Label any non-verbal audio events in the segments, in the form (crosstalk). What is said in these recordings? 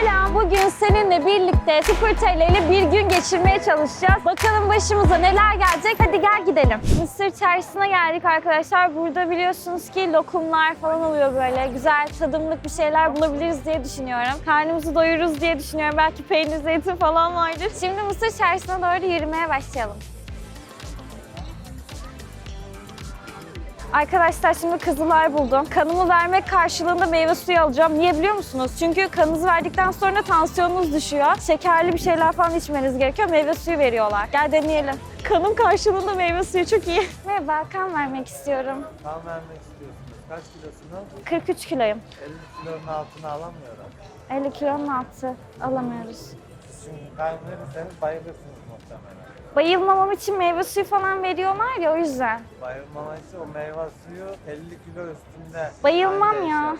Selam, bugün seninle birlikte 0 TL ile bir gün geçirmeye çalışacağız. Bakalım başımıza neler gelecek. Hadi gel gidelim. Mısır çarşısına geldik arkadaşlar. Burada biliyorsunuz ki lokumlar falan oluyor böyle. Güzel tadımlık bir şeyler bulabiliriz diye düşünüyorum. Karnımızı doyururuz diye düşünüyorum. Belki peynir, zeytin falan vardır. Şimdi Mısır çarşısına doğru yürümeye başlayalım. Arkadaşlar şimdi kızılar buldum. Kanımı vermek karşılığında meyve suyu alacağım. Niye biliyor musunuz? Çünkü kanınızı verdikten sonra tansiyonunuz düşüyor. Şekerli bir şeyler falan içmeniz gerekiyor. Meyve suyu veriyorlar. Gel deneyelim. Kanım karşılığında meyve suyu çok iyi. (laughs) Merhaba, kan vermek istiyorum. Kan vermek istiyorsunuz. Kaç kilosunu? 43 kiloyum. 50 kilonun altına alamıyorum. 50 kilonun altı alamıyoruz. Çünkü kan verirseniz bayılırsınız muhtemelen. Bayılmamam için meyve suyu falan veriyorlar ya o yüzden. Bayılmama için o meyve suyu 50 kilo üstünde. Bayılmam Anca ya.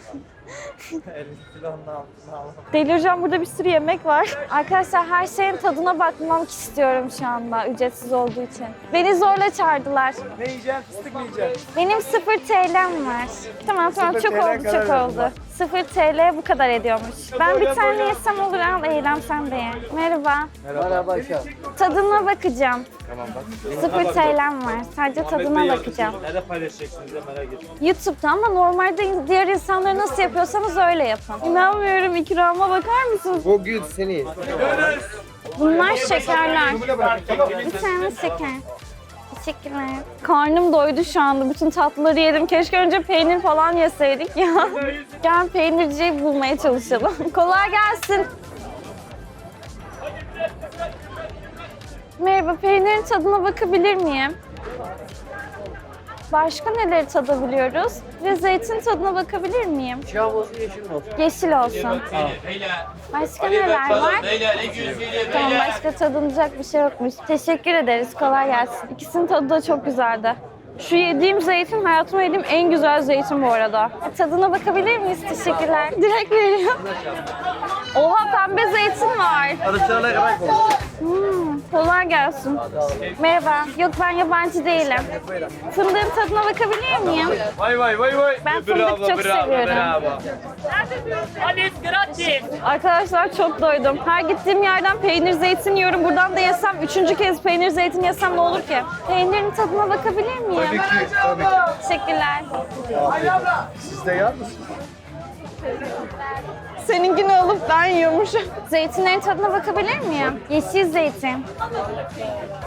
Yapar. 50 kilonun altına alamam. Delireceğim burada bir sürü yemek var. Arkadaşlar her şeyin tadına bakmak istiyorum şu anda ücretsiz olduğu için. Beni zorla çağırdılar. Ne yiyeceksin? Fıstık mı yiyeceksin? Benim 0 TL'm var. Tamam tamam çok TL oldu çok oldu. ben. 0 TL bu kadar ediyormuş. Ben bir tane yesem olur al Eylem sen de ye. Merhaba. Merhaba. Tadına bakacağım. 0 TL'm var. Sadece tadına bakacağım. Nerede paylaşacaksınız ya merak ettim. YouTube'da ama normalde diğer insanları nasıl yapıyorsanız öyle yapın. İnanmıyorum ikrama bakar mısınız? Bugün seni. Bunlar şekerler. Bir tane şeker. Teşekkürler. Karnım doydu şu anda. Bütün tatlıları yedim. Keşke önce peynir falan yeseydik ya. Gel peynirciyi bulmaya çalışalım. (laughs) Kolay gelsin. Merhaba, peynirin tadına bakabilir miyim? Başka neleri tadabiliyoruz? Ve zeytin tadına bakabilir miyim? Şah olsun yeşil olsun? Yeşil olsun. Başka neler var? Tamam başka tadılacak bir şey yokmuş. Teşekkür ederiz. Kolay gelsin. İkisinin tadı da çok güzeldi. Şu yediğim zeytin hayatımda yediğim en güzel zeytin bu arada. E, Tadına bakabilir miyiz? Teşekkürler. Direkt veriyor. Oha pembe zeytin var. Kadar. Hmm, kolay gelsin. Merhaba. Yok ben yabancı değilim. Fındığın tadına bakabilir miyim? Vay vay vay vay. Ben fındık çok seviyorum. Alles gratis. Arkadaşlar çok doydum. Her gittiğim yerden peynir zeytin yiyorum. Buradan da yesem, üçüncü kez peynir zeytin yesem ne olur ki? Peynirin tadına bakabilir miyim? Tabii ki, tabii ki. Teşekkürler. Siz de yer misiniz? Seninkini alıp ben yiyormuşum. Zeytinlerin tadına bakabilir miyim? Yeşil zeytin.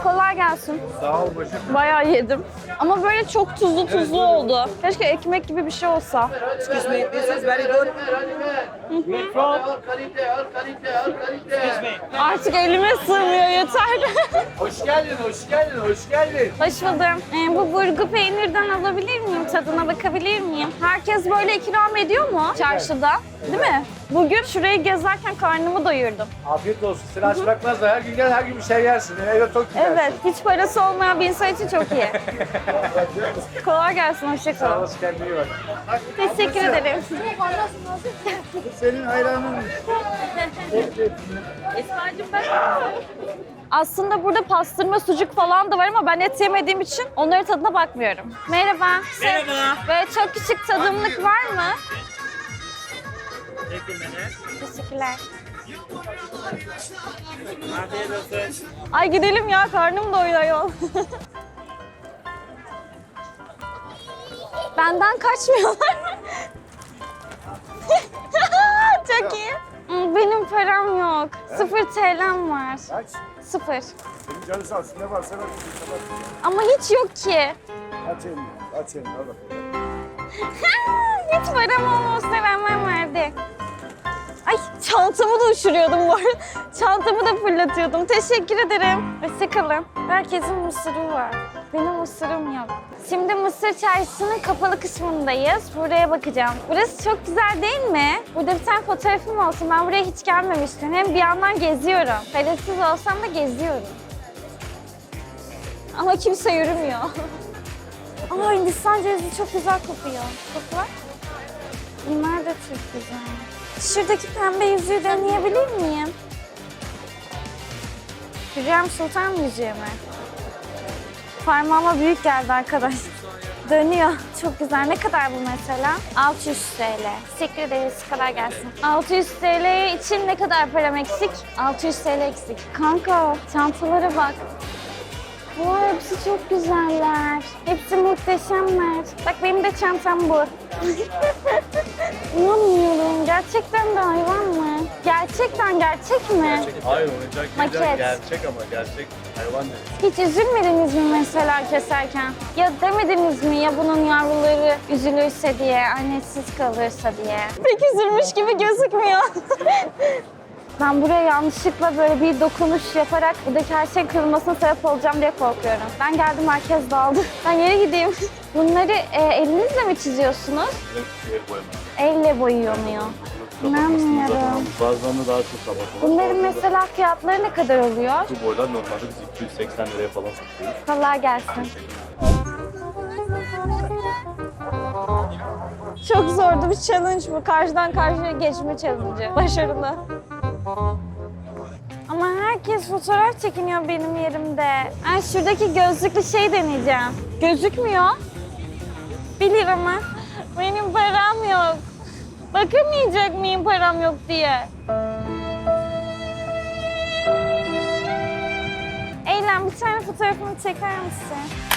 Kolay gelsin. Sağ ol başım. Bayağı yedim. Ama böyle çok tuzlu tuzlu oldu. Keşke ekmek gibi bir şey olsa. Excuse me, this is very good. Artık elime sığmıyor yeter. (laughs) Hoş geldin, hoş geldin, hoş geldin. Hoş buldum. Ee, bu burgu peynirden alabilir miyim? Tadına bakabilir miyim? Herkes böyle ikram ediyor mu çarşıda? Değil mi? Bugün şurayı gezerken karnımı doyurdum. Afiyet olsun. Seni aç bırakmazlar. Her gün gel, her gün bir şey yersin. Evde tok gidersin. Evet, hiç parası olmayan bir insan için çok iyi. (laughs) Kolay gelsin, hoşça kalın. Hoş kendine iyi bak. Teşekkür ederim. Senin hayranın. (laughs) Aslında burada pastırma, sucuk falan da var ama ben et yemediğim için onların tadına bakmıyorum. Merhaba. Merhaba. Böyle çok küçük tadımlık var mı? Teşekkürler. Afiyet olsun. Ay gidelim ya, karnım doyuyor yol. (laughs) Benden kaçmıyorlar. (laughs) Çok iyi. Hmm, Benim param yok. Sıfır TL'm var. Kaç? Sıfır. Senin canı sağ olsun. Ne varsa ver. Ama hiç yok ki. Aç elini, aç elini. Al bak. (laughs) hiç param olmasına rağmen verdi. Ay çantamı da uçuruyordum bu. Çantamı da fırlatıyordum. Teşekkür ederim. Hoşçakalın. Herkesin mısırı var. Benim mısırım yok. Şimdi Mısır Çarşısı'nın kapalı kısmındayız. Buraya bakacağım. Burası çok güzel değil mi? Burada bir tane fotoğrafım olsun. Ben buraya hiç gelmemiştim. Hem bir yandan geziyorum. Kaletsiz olsam da geziyorum. Ama kimse yürümüyor. (laughs) Aa Hindistan cevizi çok güzel kokuyor. Koklar. Bunlar da çok güzel. Şuradaki pembe yüzüğü deneyebilir miyim? Hürrem Sultan yüzüğü mü? Parmağıma büyük geldi arkadaş. (laughs) Dönüyor. Çok güzel. Ne kadar bu mesela? 600 TL. Teşekkür ederiz. Kadar gelsin. 600 TL için ne kadar param eksik? 600 TL eksik. Kanka çantalara bak. Vay hepsi çok güzeller. Hepsi muhteşemler. Bak benim de çantam bu. (laughs) İnanmıyorum. Gerçekten de hayvan mı? Gerçekten gerçek mi? Hayır oyuncak Maket. değil, gerçek ama gerçek hayvan değil. Hiç üzülmediniz mi mesela keserken? Ya demediniz mi ya bunun yavruları üzülürse diye, annesiz kalırsa diye? Pek üzülmüş gibi gözükmüyor. (laughs) ben buraya yanlışlıkla böyle bir dokunuş yaparak buradaki her şey kırılmasına sebep olacağım diye korkuyorum. Ben geldim herkes dağıldı. (laughs) Ben yere gideyim. Bunları e, elinizle mi çiziyorsunuz? Şey boyama. Elle boyuyor mu? İnanmıyorum. Bazılarını daha çok kapatıyorlar. Bunların mesela fiyatları ne kadar oluyor? Bu boylar normalde biz 280 liraya falan satıyoruz. Kolay gelsin. Çok zordu bir challenge bu. Karşıdan karşıya geçme challenge. Başarılı. Ama herkes fotoğraf çekiniyor benim yerimde. Ben şuradaki gözlüklü şey deneyeceğim. Gözükmüyor. Bir lira mı? Benim param yok. Bakamayacak mıyım param yok diye? Eylem bir tane fotoğrafımı çeker misin?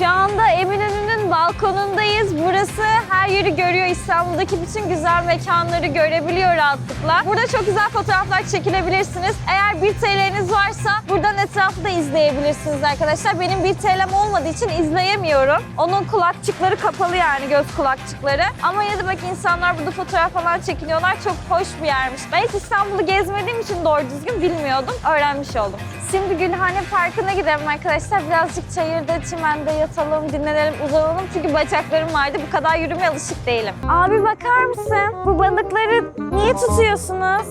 Şu anda Eminönü'nün balkonundayız. Burası her yeri görüyor. İstanbul'daki bütün güzel mekanları görebiliyor rahatlıkla. Burada çok güzel fotoğraflar çekilebilirsiniz. Eğer 1 TL'niz varsa buradan etrafı da izleyebilirsiniz arkadaşlar. Benim 1 TL'm olmadığı için izleyemiyorum. Onun kulakçıkları kapalı yani göz kulakçıkları. Ama yine de bak insanlar burada fotoğraf falan çekiniyorlar. Çok hoş bir yermiş. Ben hiç İstanbul'u gezmediğim için doğru düzgün bilmiyordum. Öğrenmiş oldum. Şimdi Gülhane Parkı'na gidelim arkadaşlar. Birazcık çayırda, çimende yatalım, dinlenelim, uzanalım. Çünkü bacaklarım vardı. Bu kadar yürümeye alışık değilim. Abi bakar mısın? Bu balıkları niye tutuyorsunuz?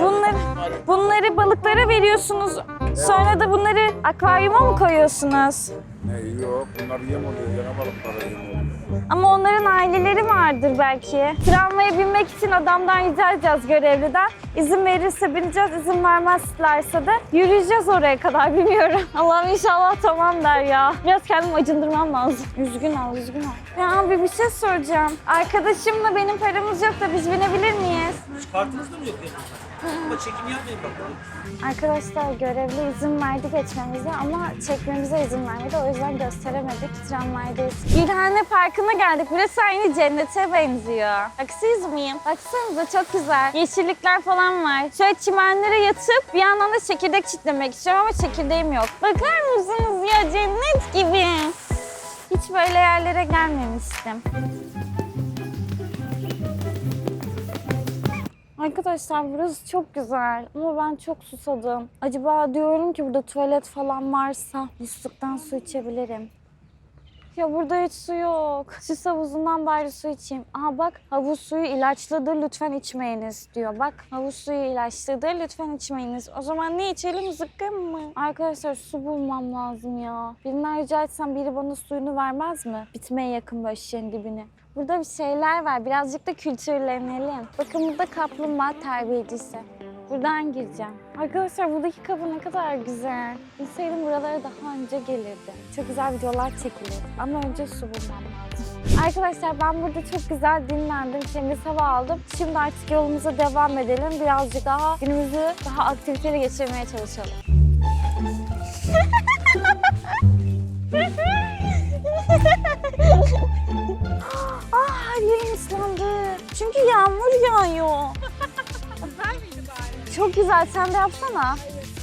Bunları, bunları balıklara veriyorsunuz. Sonra da bunları akvaryuma mı koyuyorsunuz? Ne yok bunlar yem oluyor yana balıklara yem oluyor. Ama onların aileleri vardır belki. Tramvaya binmek için adamdan rica edeceğiz görevliden. İzin verirse bineceğiz, izin vermezlerse de yürüyeceğiz oraya kadar bilmiyorum. (laughs) Allah'ım inşallah tamam der ya. Biraz kendimi acındırmam lazım. Üzgün ol, üzgün ol. Ya abi bir şey soracağım. Arkadaşımla benim paramız yok da biz binebilir miyiz? Kartınız da mı yok benim? Ama çekim yapmayın bakalım. Arkadaşlar görevli izin verdi geçmemize ama çekmemize izin vermedi. O yüzden gösteremedik. Tramvaydayız. Gülhane Parkı'na geldik. Burası aynı cennete benziyor. Haksız mıyım? Baksanıza çok güzel. Yeşillikler falan var. Şöyle çimenlere yatıp bir yandan da çekirdek çitlemek istiyorum ama çekirdeğim yok. Bakar mısınız ya cennet gibi. Hiç böyle yerlere gelmemiştim. Arkadaşlar burası çok güzel ama ben çok susadım. Acaba diyorum ki burada tuvalet falan varsa musluktan su içebilirim. Ya burada hiç su yok. Süs havuzundan bari su içeyim. Aha bak havuz suyu ilaçlıdır lütfen içmeyiniz diyor. Bak havuz suyu ilaçlıdır lütfen içmeyiniz. O zaman ne içelim zıkkım mı? Arkadaşlar su bulmam lazım ya. Birinden rica etsem biri bana suyunu vermez mi? Bitmeye yakın böyle şişenin dibine. Burada bir şeyler var. Birazcık da kültürlenelim. Bakın burada kaplumbağa terbiyecisi. Buradan gireceğim. Arkadaşlar buradaki kapı ne kadar güzel. Bilseydim buralara daha önce gelirdim. Çok güzel videolar çekilirdi. Ama önce su bulmam lazım. Arkadaşlar ben burada çok güzel dinlendim. Temiz hava aldım. Şimdi artık yolumuza devam edelim. Birazcık daha günümüzü daha aktiviteli geçirmeye çalışalım. (laughs) her yerim ıslandı. Çünkü yağmur yağıyor. (laughs) Çok güzel. Sen de yapsana.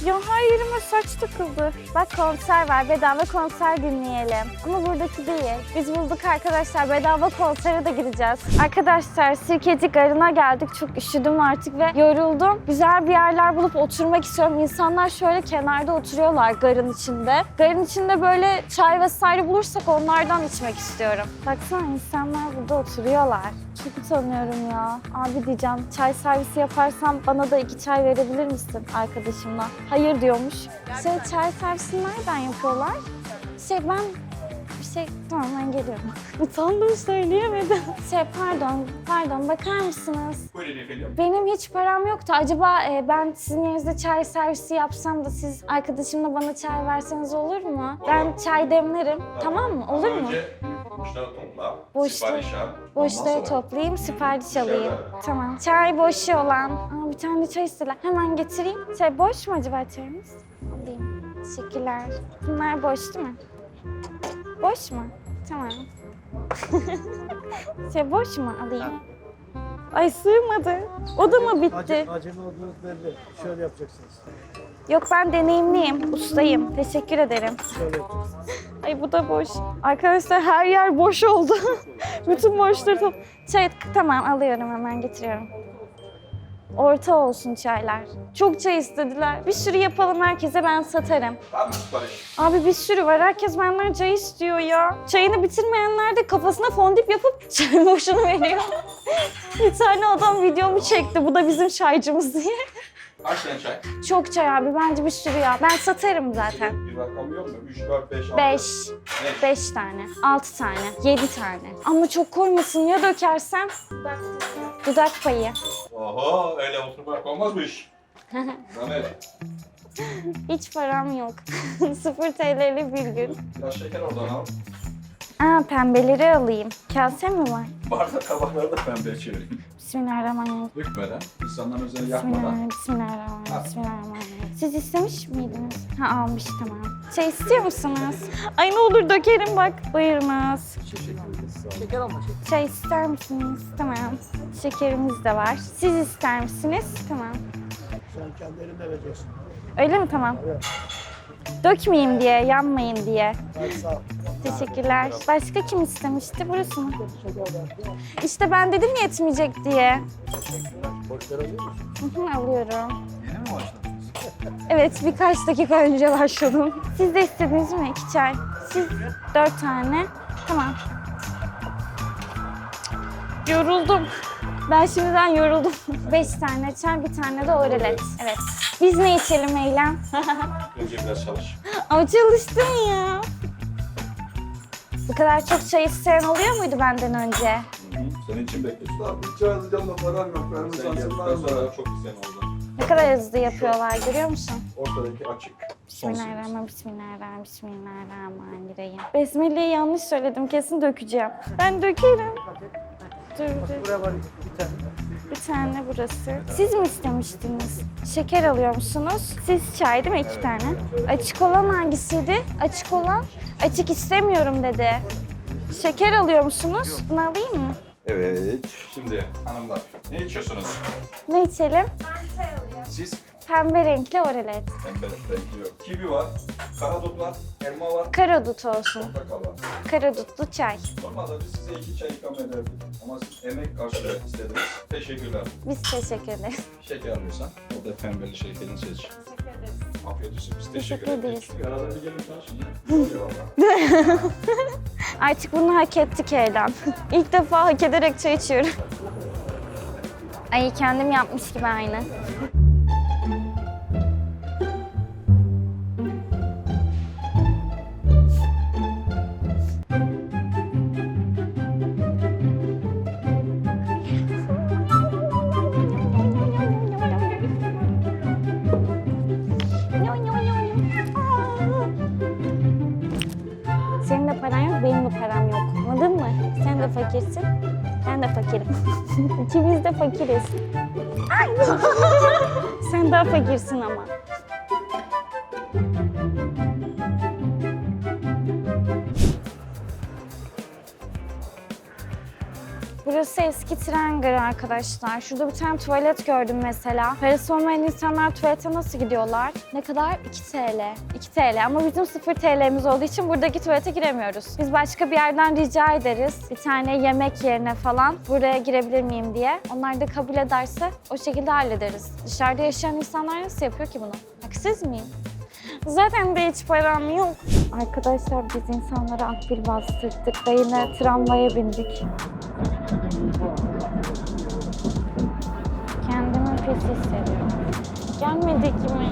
Ya her yerime saç takıldı. Bak konser var. Bedava konser dinleyelim. Ama buradaki değil. Biz bulduk arkadaşlar. Bedava konsere de gideceğiz. Arkadaşlar Sirkeci Garı'na geldik. Çok üşüdüm artık ve yoruldum. Güzel bir yerler bulup oturmak istiyorum. İnsanlar şöyle kenarda oturuyorlar garın içinde. Garın içinde böyle çay vesaire bulursak onlardan içmek istiyorum. Baksana insanlar burada oturuyorlar. Çok utanıyorum ya. Abi diyeceğim çay servisi yaparsam bana da iki çay verebilir misin arkadaşımla? Hayır diyormuş. Şey çay servisini nereden yapıyorlar? Şey ben bir Teşekkür Tamam ben geliyorum. (laughs) Utandım söyleyemedim. Şey pardon, pardon bakar mısınız? Buyurun efendim. Benim hiç param yoktu. Acaba e, ben sizin yerinizde çay servisi yapsam da siz arkadaşımla bana çay verseniz olur mu? Ben çay demlerim. Tamam mı? Olur mu? Önce topla. Sipariş al. Boşları toplayayım, sipariş alayım. Şöyle. Tamam. Çay boşu olan. Aa, bir tane çay istediler. Hemen getireyim. Şey boş mu acaba çayımız? Alayım. Teşekkürler. Bunlar boş değil mi? Boş mu? Tamam. (laughs) şey boş mu? Alayım. Ay sığmadı. O da mı bitti? Acem, acemi olduğunuz belli. Şöyle yapacaksınız. Yok ben deneyimliyim, ustayım. Teşekkür ederim. Ay bu da boş. Arkadaşlar her yer boş oldu. (laughs) Bütün boşları top. Çay tamam alıyorum hemen getiriyorum. Orta olsun çaylar. Çok çay istediler. Bir sürü yapalım herkese ben satarım. Abi bir sürü var. Herkes benden çay istiyor ya. Çayını bitirmeyenler de kafasına fondip yapıp (laughs) çay boşunu veriyor. bir tane adam videomu çekti. Bu da bizim çaycımız diye. Kaç tane çay? Çok çay abi. Bence bir sürü ya. Ben satarım zaten. Bir rakam yok mu? 3, 4, 5, 6. Beş. Beş. Beş tane, altı tane, yedi tane. Ama çok koymasın ya dökersem. Dudak payı. Oho öyle oturmak olmaz bu iş. Zahmet. (laughs) Hiç param yok. (laughs) Sıfır TL'li bir gün. Biraz şeker oradan al. Aa pembeleri alayım. Kase mi var? Bardak kabakları da pembe çevireyim. Bismillahirrahmanirrahim. Dökmeden, insanların üzerine yakmadan. Bismillahirrahmanirrahim. Bismillahirrahmanirrahim. Bismillahirrahmanirrahim. Siz istemiş miydiniz? Ha almış tamam. Şey istiyor musunuz? Ay ne olur dökerim bak. Buyurunuz. Şeker alma şeker. Çay ister misiniz? Tamam. Şekerimiz de var. Siz ister misiniz? Tamam. Sen kendi elinle vereceksin. Öyle mi? Tamam. Evet. Dökmeyeyim diye, yanmayın diye. Hadi sağ ol. Teşekkürler. Başka kim istemişti? Burası mı? İşte ben dedim yetmeyecek diye. Boşları alıyor musun? Hı hı, Alıyorum. Yeni mi başladınız? Evet, birkaç dakika önce başladım. Siz de istediniz mi? İki çay. Siz dört tane. Tamam. Yoruldum. Ben şimdiden yoruldum. (laughs) Beş tane çay, bir tane de orelet. Evet. Biz ne içelim Eylem? Önce biraz çalış. Ama çalıştım ya. Bu kadar çok çay isteyen oluyor muydu benden önce? Senin için bekliyorsun. Abi bir çay alacağım da param yok. Sen geldikten var mı? sonra çok isteyen oldu. Ne kadar hızlı yapıyorlar görüyor musun? Ortadaki açık. Son Bismillahirrahmanirrahim, bismillahirrahmanirrahim, bismillahirrahmanirrahim. Besmele'yi yanlış söyledim, kesin dökeceğim. Ben dökerim. Dur, dur. Buraya var bir tane. Bir tane burası. Siz mi istemiştiniz? Şeker alıyor musunuz? Siz çay değil mi? İki tane. Açık olan hangisiydi? Açık olan. Açık istemiyorum dedi. Şeker alıyor musunuz? Bunu alayım mı? Evet. Şimdi hanımlar ne içiyorsunuz? Ne içelim? Siz Pembe renkli orelet. pembe renkli yok. Kivi var, karadut var, elma var, Karadut olsun. portakal var. Karadutlu çay. Normalde biz size iki çay ikram ederdik. Ama siz emek karşılığı istediniz. Teşekkürler. Biz teşekkür ederiz. Şeker alıyorsan o da pembeli şekerini seç. Afiyet olsun. Biz teşekkür, Teşekkür ederiz. ederiz. Arada bir gelin tanışın ya. Eyvallah. Artık bunu hak ettik Eylem. (laughs) İlk defa hak ederek çay içiyorum. (laughs) Ay kendim yapmış gibi aynı. İkimiz de fakiriz. (laughs) Sen daha fakirsin tren arkadaşlar. Şurada bir tane tuvalet gördüm mesela. Parası olmayan insanlar tuvalete nasıl gidiyorlar? Ne kadar? 2 TL. 2 TL ama bizim 0 TL'miz olduğu için buradaki tuvalete giremiyoruz. Biz başka bir yerden rica ederiz. Bir tane yemek yerine falan buraya girebilir miyim diye. Onlar da kabul ederse o şekilde hallederiz. Dışarıda yaşayan insanlar nasıl yapıyor ki bunu? Haksız mıyım? Zaten de hiç param yok. Arkadaşlar biz insanlara akbil bastırdık ve yine tramvaya bindik. Pis hissediyorum. Gelmedik mi?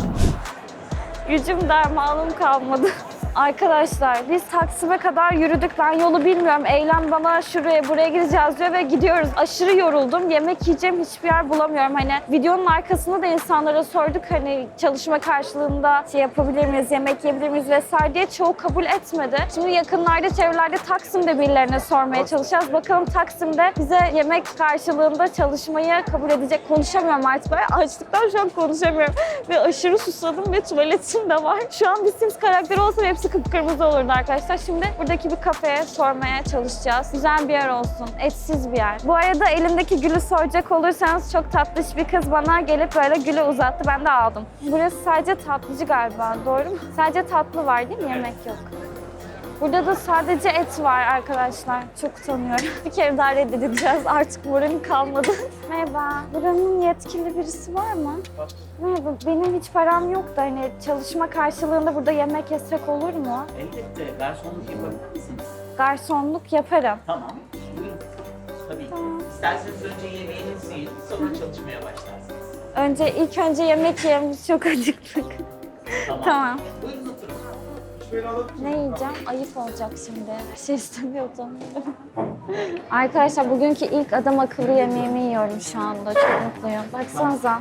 Gücüm dermanım kalmadı. Arkadaşlar biz Taksim'e kadar yürüdük. Ben yolu bilmiyorum. Eylem bana şuraya buraya gideceğiz diyor ve gidiyoruz. Aşırı yoruldum. Yemek yiyeceğim hiçbir yer bulamıyorum. Hani videonun arkasında da insanlara sorduk hani çalışma karşılığında şey yapabilir miyiz, yemek yiyebilir miyiz vesaire diye çoğu kabul etmedi. Şimdi yakınlarda çevrelerde Taksim'de birilerine sormaya çalışacağız. Bakalım Taksim'de bize yemek karşılığında çalışmayı kabul edecek. Konuşamıyorum artık. Ben açlıktan şu an konuşamıyorum. Ve aşırı susadım ve tuvaletim de var. Şu an bir Sims karakteri olsa hepsi kıpkırmızı olurdu arkadaşlar. Şimdi buradaki bir kafeye sormaya çalışacağız. Güzel bir yer olsun. Etsiz bir yer. Bu arada elimdeki gülü soracak olursanız çok tatlış bir kız bana gelip böyle gülü uzattı. Ben de aldım. Burası sadece tatlıcı galiba. Doğru mu? Sadece tatlı var değil mi? Yemek yok. Burada da sadece et var arkadaşlar. Çok utanıyorum. (laughs) Bir kere daha reddedileceğiz. Artık moralim kalmadı. (laughs) Merhaba. Buranın yetkili birisi var mı? Merhaba. Benim hiç param yok da hani çalışma karşılığında burada yemek yesek olur mu? Elbette garsonluk yapabilir misiniz? Garsonluk yaparım. Tamam. Buyurun. Tabii. İsterseniz önce yemeğinizi yiyin, sonra çalışmaya başlarsınız. Önce ilk önce yemek yiyelim. Çok acıktık. Tamam. tamam. Buyurun. Ne yiyeceğim? Ayıp olacak şimdi. Bir şey istemiyordum. (laughs) Arkadaşlar bugünkü ilk adam akıllı yemeğimi yiyorum şu anda. Çok mutluyum. Baksanıza.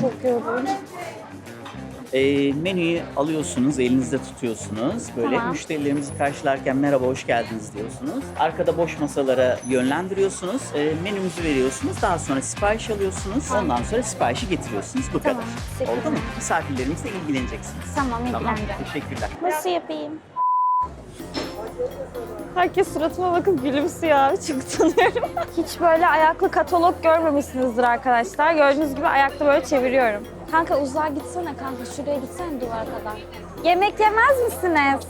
Çok yoruldum. E, menüyü alıyorsunuz, elinizde tutuyorsunuz. Böyle Tamam. müşterilerimizi karşılarken merhaba, hoş geldiniz diyorsunuz. Arkada boş masalara yönlendiriyorsunuz. E, menümüzü veriyorsunuz. Daha sonra sipariş alıyorsunuz. Ondan sonra siparişi getiriyorsunuz. Bu Tamam, kadar. Oldu mu? Misafirlerimizle ilgileneceksiniz. Tamam Tamam, ilgilendim. teşekkürler. Nasıl yapayım? Herkes suratıma bakıp gülümsüyor abi. (laughs) Çok utanıyorum. Hiç böyle ayaklı katalog görmemişsinizdir arkadaşlar. Gördüğünüz gibi ayakta böyle çeviriyorum. Kanka uzağa gitsene kanka. Şuraya gitsene duvara kadar. Yemek yemez misiniz?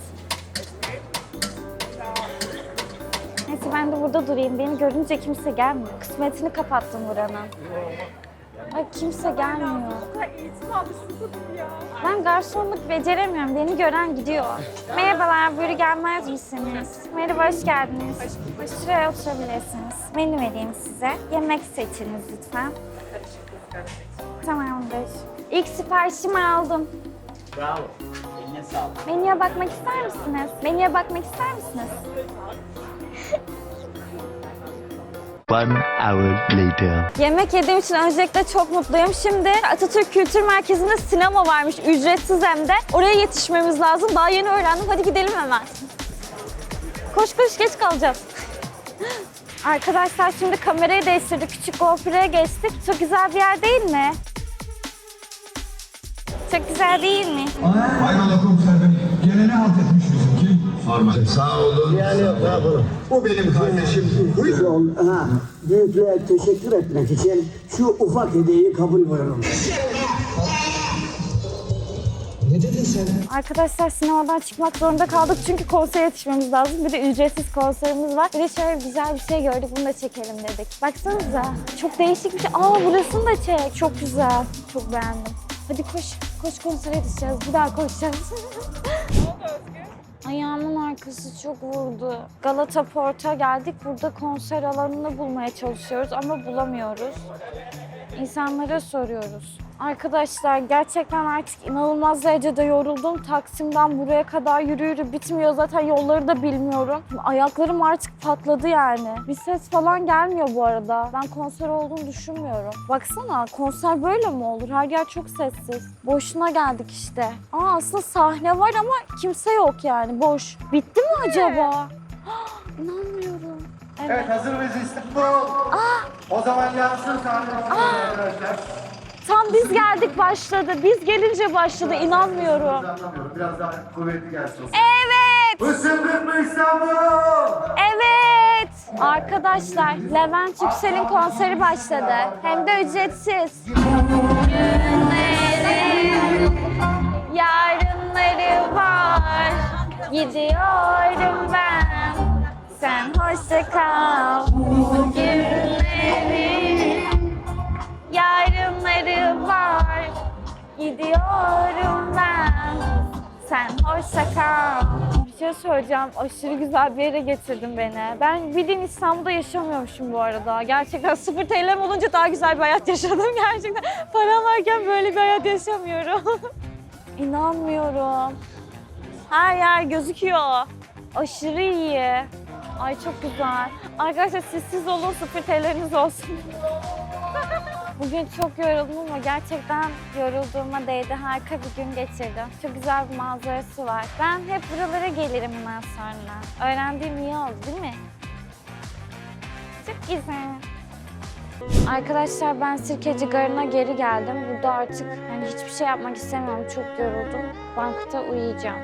Neyse ben de burada durayım. Beni görünce kimse gelmiyor. Kısmetini kapattım buranın. Ay kimse gelmiyor. Ben garsonluk beceremiyorum. Beni gören gidiyor. Merhabalar, buyurun gelmez misiniz? Merhaba, hoş geldiniz. Şuraya oturabilirsiniz. Menü vereyim size. Yemek seçiniz lütfen. Tamamdır. İlk siparişimi aldım. Bravo. Eline sağlık. Menüye bakmak ister misiniz? Menüye bakmak ister misiniz? One hour later. Yemek yediğim için öncelikle çok mutluyum. Şimdi Atatürk Kültür Merkezi'nde sinema varmış. Ücretsiz hem de. Oraya yetişmemiz lazım. Daha yeni öğrendim. Hadi gidelim hemen. Koş koş geç kalacağız. (laughs) Arkadaşlar şimdi kamerayı değiştirdik. Küçük GoPro'ya geçtik. Çok güzel bir yer değil mi? Çok güzel değil mi? Hayrola komiserim, gelene halt etmiş Sorma. Sağ olun. Yani yok ha bunu. Bu benim kardeşim. Buyurun. Ha, büyüklüğe teşekkür etmek için şu ufak hediyeyi kabul buyurun. Ne dedin sen? Arkadaşlar sinemadan çıkmak zorunda kaldık çünkü konsere yetişmemiz lazım. Bir de ücretsiz konserimiz var. Bir de şöyle güzel bir şey gördük bunu da çekelim dedik. Baksanıza çok değişik bir şey. Aa burasını da çek. Çok güzel. Çok beğendim. Hadi koş. Koş konsere yetişeceğiz. Bir daha koşacağız. (laughs) Ayağımın arkası çok vurdu. Galata Port'a geldik. Burada konser alanını bulmaya çalışıyoruz ama bulamıyoruz. İnsanlara soruyoruz. Arkadaşlar gerçekten artık inanılmaz derecede yoruldum. Taksim'den buraya kadar yürü yürü bitmiyor. Zaten yolları da bilmiyorum. Ayaklarım artık patladı yani. Bir ses falan gelmiyor bu arada. Ben konser olduğunu düşünmüyorum. Baksana konser böyle mi olur? Her yer çok sessiz. Boşuna geldik işte. Aa aslında sahne var ama kimse yok yani. Boş. Bitti mi acaba? (gasps) İnanmıyorum. Evet. Evet hazır mıyız İstanbul? O zaman yansın sahnemiz arkadaşlar. Tam biz geldik başladı. Biz gelince başladı. İnanmıyorum. Anlamıyorum. Biraz daha kuvvetli gelsin. Evet. Isındık mı İstanbul? Evet. Arkadaşlar Levent Yüksel'in konseri başladı. Hem de ücretsiz. Hoşça kal. Bugünlerim, yarınları var. Gidiyorum ben. Sen hoşça kal. Bir şey söyleyeceğim. Aşırı güzel bir yere getirdin beni. Ben bildiğin İstanbul'da yaşamıyormuşum bu arada. Gerçekten sıfır TL'm olunca daha güzel bir hayat yaşadım (laughs) gerçekten. Param varken böyle bir hayat yaşamıyorum. (laughs) İnanmıyorum. Her yer gözüküyor. Aşırı iyi. Ay çok güzel. Arkadaşlar siz siz olun sıfır olsun. (laughs) Bugün çok yoruldum ama gerçekten yorulduğuma değdi. Harika bir gün geçirdim. Çok güzel bir manzarası var. Ben hep buralara gelirim bundan sonra. Öğrendiğim iyi oldu değil mi? Çok güzel. Arkadaşlar ben Sirkeci Garı'na geri geldim. Burada artık hani hiçbir şey yapmak istemiyorum. Çok yoruldum. Bankta uyuyacağım.